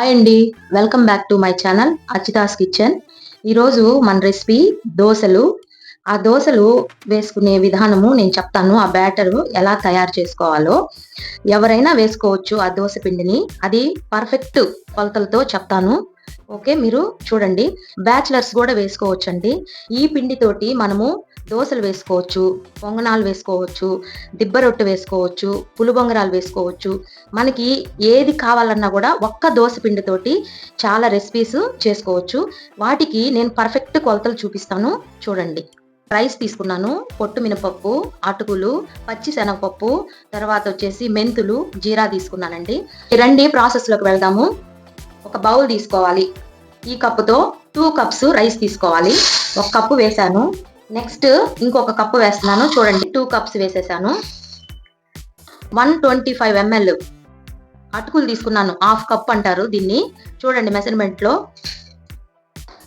Hi అండి welcome back to my channel Achita's kitchen ఈరోజు మన రెసిపీ దోశలు. ఆ దోశలు వేసుకునే విధానము నేను చెప్తాను. ఆ బ్యాటర్ ఎలా తయారు చేసుకోవాలో ఎవరైనా వేసుకోవచ్చు ఆ దోశ పిండిని. అది పర్ఫెక్ట్ కొలతలతో చెప్తాను. ఓకే మీరు చూడండి. బ్యాచిలర్స్ కూడా వేసుకోవచ్చండి. ఈ పిండితోటి మనము దోశలు వేసుకోవచ్చు పొంగనాలు వేసుకోవచ్చు దిబ్బ రొట్టె వేసుకోవచ్చు పులిబొంగరాలు వేసుకోవచ్చు. మనకి ఏది కావాలన్నా కూడా ఒక్క దోశ పిండితోటి చాలా రెసిపీస్ చేసుకోవచ్చు. వాటికి నేను పర్ఫెక్ట్ కొలతలు చూపిస్తాను. చూడండి. రైస్ తీసుకున్నాను పొట్టు మినపప్పు అటుకులు పచ్చి శనగపప్పు తర్వాత వచ్చేసి మెంతులు జీరా తీసుకున్నానండి. రండి ప్రాసెస్లోకి వెళ్దాము. ఒక బౌల్ తీసుకోవాలి. ఈ కప్పుతో టూ కప్స్ రైస్ తీసుకోవాలి. ఒక కప్పు వేసాను నెక్స్ట్ ఇంకొక కప్పు వేస్తున్నాను. చూడండి టూ కప్స్ వేసేసాను. వన్ ట్వంటీ ఫైవ్ ఎంఎల్ అటుకులు తీసుకున్నాను. హాఫ్ కప్ అంటారు దీన్ని. చూడండి మెజర్మెంట్లో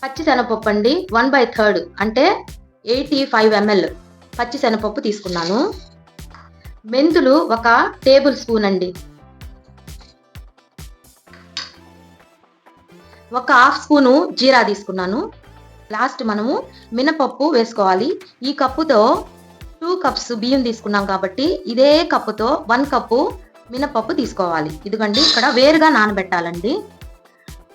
పచ్చి శనగపప్పు అండి వన్ బై థర్డ్ అంటే ఎయిటీ ఫైవ్ ఎంఎల్ పచ్చి శనగపప్పు తీసుకున్నాను. మెంతులు ఒక టేబుల్ స్పూన్ అండి. ఒక హాఫ్ స్పూను జీరా తీసుకున్నాను. లాస్ట్ మనము మినపప్పు వేసుకోవాలి. ఈ కప్పుతో టూ కప్స్ బియ్యం తీసుకున్నాం కాబట్టి ఇదే కప్పుతో వన్ కప్పు మినపప్పు తీసుకోవాలి. ఇదిగండి ఇక్కడ వేరుగా నానబెట్టాలండి.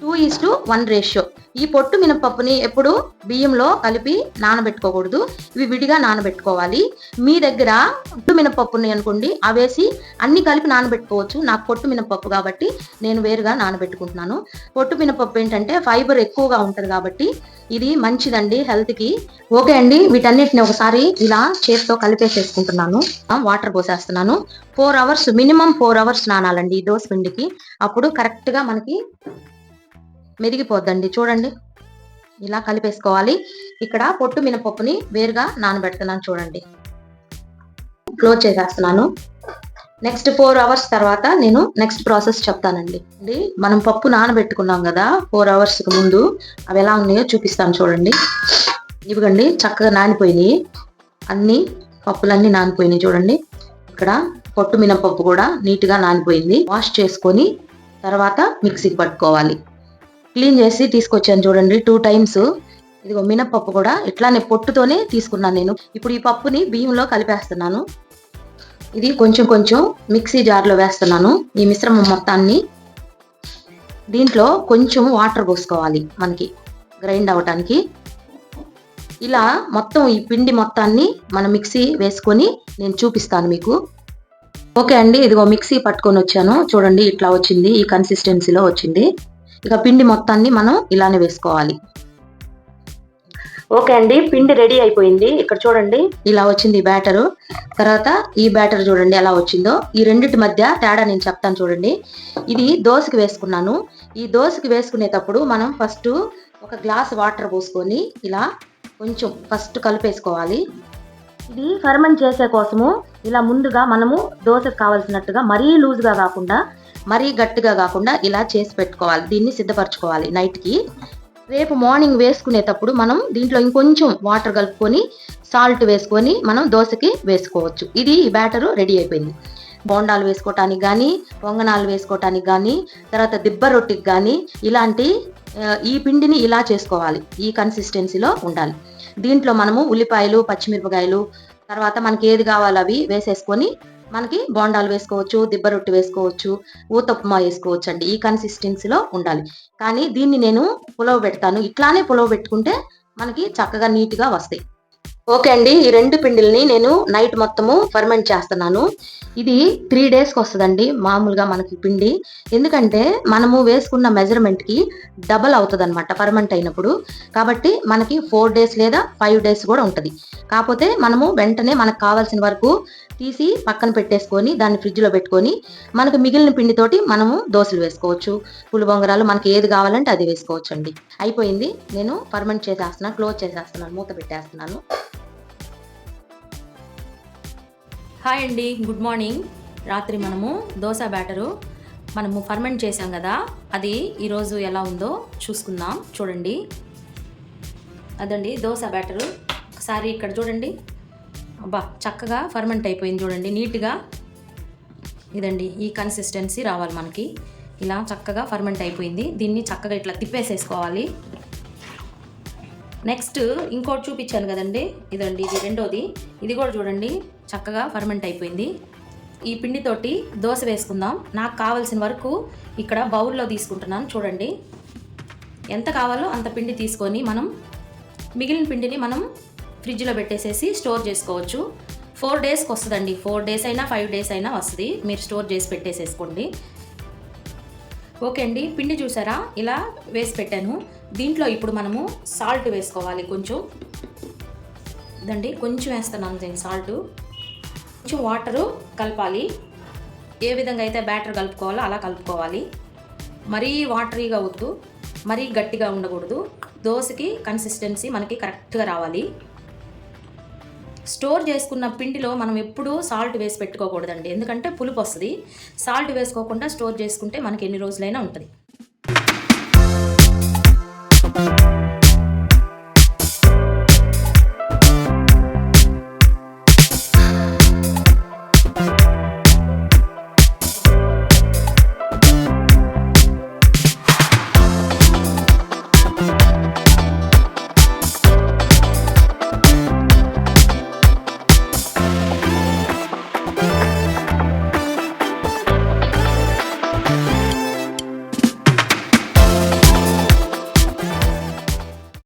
Two is to one ratio. ఈ పొట్టు మినపప్పుని ఎప్పుడు బియ్యంలో కలిపి నానబెట్టుకోకూడదు. ఇవి విడిగా నానబెట్టుకోవాలి. మీ దగ్గర పొట్టు మినపప్పుని అనుకోండి అవేసి అన్ని కలిపి నానబెట్టుకోవచ్చు. నాకు పొట్టు మినపప్పు కాబట్టి నేను వేరుగా నానబెట్టుకుంటున్నాను. పొట్టు మినపప్పు ఏంటంటే ఫైబర్ ఎక్కువగా ఉంటుంది కాబట్టి ఇది మంచిదండి హెల్త్కి. ఓకే అండి వీటన్నిటిని ఒకసారి ఇలా చేతితో కలిపేసేసుకుంటున్నాను. Water పోసేస్తున్నాను. Four hours minimum four hours నానాలండి ఈ దోశ పిండికి అప్పుడు కరెక్ట్గా మనకి మెదిగిపోద్దండి చూడండి. ఇలా కలిపేసుకోవాలి. ఇక్కడ పొట్టు మినపప్పుని వేరుగా నానబెడుతున్నాను చూడండి. క్లోజ్ చేసేస్తున్నాను. నెక్స్ట్ ఫోర్ అవర్స్ తర్వాత నేను నెక్స్ట్ ప్రాసెస్ చెప్తానండి. అండి మనం పప్పు నానబెట్టుకున్నాం కదా ఫోర్ అవర్స్కి ముందు అవి ఎలా ఉన్నాయో చూపిస్తాను చూడండి. ఇవిగండి చక్కగా నానిపోయినాయి. అన్ని పప్పులన్నీ నానిపోయినాయి చూడండి. ఇక్కడ పొట్టు మినపప్పు కూడా నీట్గా నానిపోయింది. వాష్ చేసుకొని తర్వాత మిక్సీకి పట్టుకోవాలి. క్లీన్ చేసి తీసుకొచ్చాను చూడండి టూ టైమ్స్ ఇదిగో మినపప్పు కూడా ఇట్లానే పొట్టుతోనే తీసుకున్నాను నేను. ఇప్పుడు ఈ పప్పుని బియ్యంలో కలిపేస్తున్నాను. ఇది కొంచెం కొంచెం మిక్సీ జార్లో వేస్తున్నాను ఈ మిశ్రమం మొత్తాన్ని. దీంట్లో కొంచెం వాటర్ పోసుకోవాలి మనకి గ్రైండ్ అవటానికి. ఇలా మొత్తం ఈ పిండి మొత్తాన్ని మన మిక్సీ వేసుకొని నేను చూపిస్తాను మీకు. ఓకే అండి ఇదిగో మిక్సీ పట్టుకొని వచ్చాను. చూడండి ఇట్లా వచ్చింది ఈ కన్సిస్టెన్సీలో వచ్చింది. ఇక పిండి మొత్తాన్ని మనం ఇలానే వేసుకోవాలి. ఓకే అండి పిండి రెడీ అయిపోయింది. ఇక్కడ చూడండి. ఇలా వచ్చింది బ్యాటరు. తర్వాత ఈ బ్యాటర్ చూడండి ఎలా వచ్చిందో. ఈ రెండింటి మధ్య తేడా నేను చెప్తాను చూడండి. ఇది దోశకి వేసుకున్నాను. ఈ దోశకి వేసుకునేటప్పుడు మనం ఫస్ట్ ఒక గ్లాస్ వాటర్ పోసుకొని ఇలా కొంచెం ఫస్ట్ కలిపేసుకోవాలి. ఇది ఫర్మెంట్ చేసే కోసము ఇలా ముందుగా మనము దోశకు కావాల్సినట్టుగా మరీ లూజ్గా కాకుండా మరీ గట్టిగా కాకుండా ఇలా చేసి పెట్టుకోవాలి. దీన్ని సిద్ధపరచుకోవాలి నైట్కి. రేపు మార్నింగ్ వేసుకునేటప్పుడు మనం దీంట్లో ఇంకొంచెం వాటర్ కలుపుకొని సాల్ట్ వేసుకొని మనం దోశకి వేసుకోవచ్చు. ఇది ఈ బ్యాటరు రెడీ అయిపోయింది. బోండాలు వేసుకోవటానికి కానీ పొంగనాలు వేసుకోవటానికి కానీ తర్వాత దిబ్బ రొట్టికి కానీ ఇలాంటి ఈ పిండిని ఇలా చేసుకోవాలి. ఈ కన్సిస్టెన్సీలో ఉండాలి. దీంట్లో మనము ఉల్లిపాయలు పచ్చిమిరపకాయలు తర్వాత మనకి ఏది కావాలో అవి వేసేసుకొని మనకి బోండాలు వేసుకోవచ్చు దిబ్బ రొట్టె వేసుకోవచ్చు ఊతప్మా వేసుకోవచ్చు అండి ఈ కన్సిస్టెన్సీలో ఉండాలి. కానీ దీన్ని నేను పులవ పెడతాను. ఇట్లానే పులవ పెట్టుకుంటే మనకి చక్కగా నీట్గా వస్తాయి. ఓకే అండి. ఈ రెండు పిండిల్ని నేను నైట్ మొత్తము ఫర్మెంట్ చేస్తున్నాను. ఇది త్రీ డేస్కి వస్తుందండి మామూలుగా మనకి పిండి. ఎందుకంటే మనము వేసుకున్న మెజర్మెంట్కి డబల్ అవుతుంది అనమాట ఫర్మెంట్ అయినప్పుడు. కాబట్టి మనకి ఫోర్ డేస్ లేదా ఫైవ్ డేస్ కూడా ఉంటుంది. కాకపోతే మనము వెంటనే మనకు కావాల్సిన వరకు తీసి పక్కన పెట్టేసుకొని దాన్ని ఫ్రిడ్జ్లో పెట్టుకొని మనకు మిగిలిన పిండితోటి మనము దోశలు వేసుకోవచ్చు. పులి బొంగరాలు మనకి ఏది కావాలంటే అది వేసుకోవచ్చు అండి అయిపోయింది. నేను ఫర్మెంట్ చేసేస్తున్నాను క్లోజ్ చేసేస్తున్నాను మూత పెట్టేస్తున్నాను. హాయ్ అండి గుడ్ మార్నింగ్. రాత్రి మనము దోశ బ్యాటరు మనము ఫర్మెంట్ చేసాం కదా అది ఈరోజు ఎలా ఉందో చూసుకుందాం చూడండి. అదండి దోశ బ్యాటరు. ఒకసారి ఇక్కడ చూడండి. అబ్బా చక్కగా ఫర్మెంట్ అయిపోయింది చూడండి నీట్గా. ఇదండి ఈ కన్సిస్టెన్సీ రావాలి మనకి. ఇలా చక్కగా ఫర్మెంట్ అయిపోయింది. దీన్ని చక్కగా ఇట్లా తిప్పేసేసుకోవాలి. నెక్స్ట్ ఇంకోటి చూపించాను కదండి. ఇదండి ఇది రెండోది. ఇది కూడా చూడండి చక్కగా ఫర్మెంట్ అయిపోయింది. ఈ పిండితోటి దోశ వేసుకుందాం. నాకు కావాల్సిన వరకు ఇక్కడ బౌల్లో తీసుకుంటున్నాను చూడండి. ఎంత కావాలో అంత పిండి తీసుకొని మనం మిగిలిన పిండిని మనం ఫ్రిడ్జ్లో పెట్టేసేసి స్టోర్ చేసుకోవచ్చు. ఫోర్ డేస్కి వస్తుందండి. ఫోర్ డేస్ అయినా ఫైవ్ డేస్ అయినా వస్తుంది. మీరు స్టోర్ చేసి పెట్టేసేసుకోండి. ఓకే అండి పిండి చూసారా? ఇలా వేసి పెట్టాను. దీంట్లో ఇప్పుడు మనము సాల్ట్ వేసుకోవాలి కొంచెం. ఇదండి కొంచెం వేస్తున్నాను నేను సాల్ట్ కొంచెం వాటరు కలపాలి. ఏ విధంగా అయితే బ్యాటర్ కలుపుకోవాలో అలా కలుపుకోవాలి. మరీ వాటరీగా వద్దు మరీ గట్టిగా ఉండకూడదు. దోశకి కన్సిస్టెన్సీ మనకి కరెక్ట్గా రావాలి. స్టోర్ చేసుకున్న పిండిలో మనం ఎప్పుడూ సాల్ట్ వేసి పెట్టుకోకూడదండి. ఎందుకంటే పులుపు వస్తుంది. సాల్ట్ వేసుకోకుండా స్టోర్ చేసుకుంటే మనకి ఎన్ని రోజులైనా ఉంటుంది.